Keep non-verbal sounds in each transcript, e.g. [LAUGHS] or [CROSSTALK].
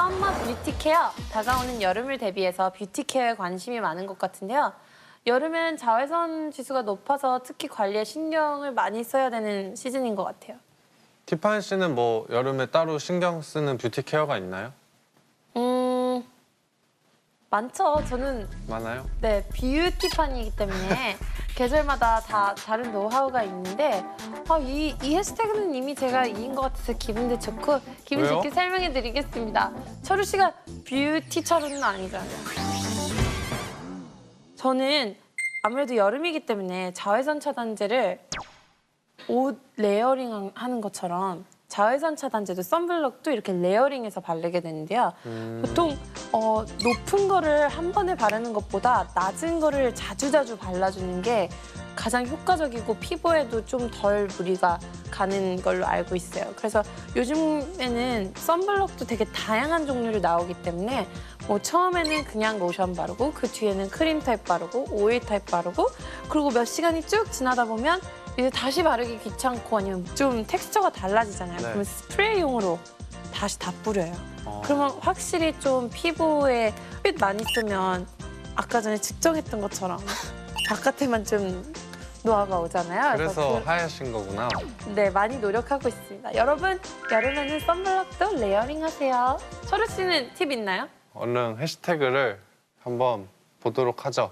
썸머 뷰티 케어. 다가오는 여름을 대비해서 뷰티 케어에 관심이 많은 것 같은데요. 여름엔 자외선 지수가 높아서 특히 관리에 신경을 많이 써야 되는 시즌인 것 같아요. 티파니 씨는 뭐 여름에 따로 신경 쓰는 뷰티 케어가 있나요? 음, 많죠. 저는 많아요? 네, 뷰티판이기 때문에 [LAUGHS] 계절마다 다 다른 노하우가 있는데 아, 이, 이 해시태그는 이미 제가 이긴 것 같아서 기분도 좋고 기분 왜요? 좋게 설명해 드리겠습니다. 철우 씨가 뷰티 철우는 아니잖아요. 저는 아무래도 여름이기 때문에 자외선 차단제를 옷 레이어링 하는 것처럼 자외선 차단제도 선블록도 이렇게 레이어링해서 바르게 되는데요. 음, 보통 어, 높은 거를 한 번에 바르는 것보다 낮은 거를 자주자주 발라주는 게 가장 효과적이고 피부에도 좀 덜 무리가 가는 걸로 알고 있어요. 그래서 요즘에는 선블록도 되게 다양한 종류로 나오기 때문에 뭐 처음에는 그냥 로션 바르고 그 뒤에는 크림 타입 바르고 오일 타입 바르고 그리고 몇 시간이 쭉 지나다 보면 이제 다시 바르기 귀찮고 아니면 좀 텍스처가 달라지잖아요. 네. 그러면 스프레이용으로 다시 다 뿌려요. 어, 그러면 확실히 좀 피부에 핏 많이 쓰면 아까 전에 측정했던 것처럼 [LAUGHS] 바깥에만 좀 노화가 오잖아요. 그래서 그- 하얘신 거구나. 네 많이 노력하고 있습니다. 여러분 여름에는 선블록도 레이어링 하세요. 철우 씨는 팁 있나요? 얼른 해시태그를 한번 보도록 하죠.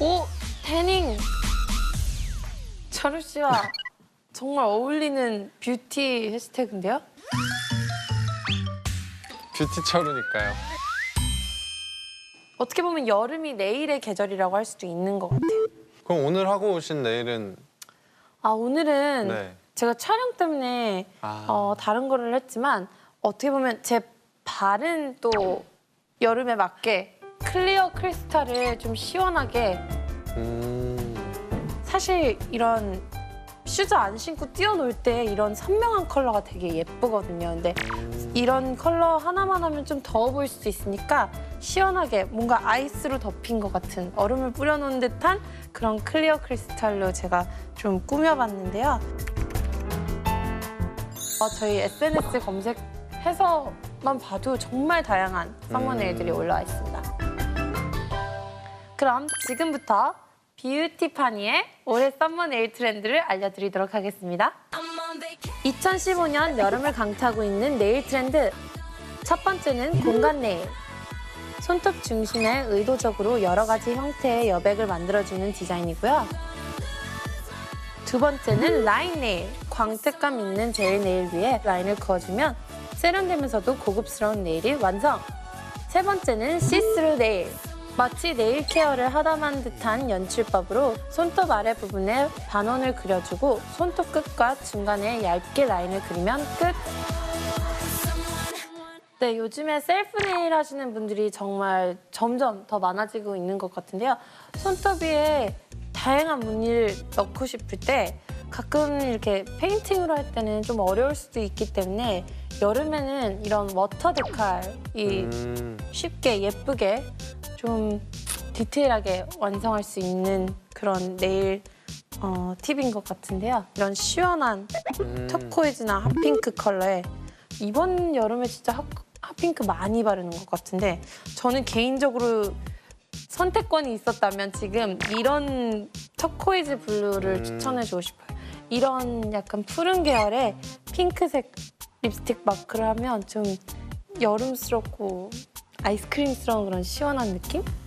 오 태닝 철우 씨와 정말 어울리는 뷰티 해시태그인데요. 뷰티 철우니까요. 어떻게 보면 여름이 내일의 계절이라고 할 수도 있는 것 같아요. 그럼 오늘 하고 오신 내일은 아 오늘은 네. 제가 촬영 때문에 아, 어, 다른 거를 했지만 어떻게 보면 제 발은 또 여름에 맞게 클리어 크리스탈을 좀 시원하게 음, 사실 이런 슈즈 안 신고 뛰어놀 때 이런 선명한 컬러가 되게 예쁘거든요. 근데 음, 이런 컬러 하나만 하면 좀 더워 보일 수도 있으니까 시원하게 뭔가 아이스로 덮인 것 같은 얼음을 뿌려놓은 듯한 그런 클리어 크리스탈로 제가 좀 꾸며봤는데요. 어, 저희 SNS 검색해서만 봐도 정말 다양한 썸머네일들이 음. 올라와 있습니다. 그럼 지금부터 뷰티파니의 올해 썸머네일 트렌드를 알려드리도록 하겠습니다. 2015년 여름을 강타하고 있는 네일 트렌드. 첫 번째는 공간 네일. 손톱 중심에 의도적으로 여러 가지 형태의 여백을 만들어주는 디자인이고요. 두 번째는 라인 네일. 광택감 있는 젤 네일 위에 라인을 그어주면 세련되면서도 고급스러운 네일이 완성. 세 번째는 시스루 네일. 마치 네일 케어를 하다만 듯한 연출법으로 손톱 아래 부분에 반원을 그려주고 손톱 끝과 중간에 얇게 라인을 그리면 끝. 네, 요즘에 셀프 네일 하시는 분들이 정말 점점 더 많아지고 있는 것 같은데요. 손톱 위에 다양한 무늬를 넣고 싶을 때 가끔 이렇게 페인팅으로 할 때는 좀 어려울 수도 있기 때문에 여름에는 이런 워터 데칼이 음, 쉽게 예쁘게 좀 디테일하게 완성할 수 있는 그런 네일 어, 팁인 것 같은데요. 이런 시원한 음. 터코이즈나 핫핑크 컬러에 이번 여름에 진짜 핫, 핫핑크 많이 바르는 것 같은데 저는 개인적으로 선택권이 있었다면 지금 이런 터코이즈 블루를 음. 추천해주고 싶어요. 이런 약간 푸른 계열의 핑크색 립스틱 마크를 하면 좀 여름스럽고 아이스크림스러운 그런 시원한 느낌?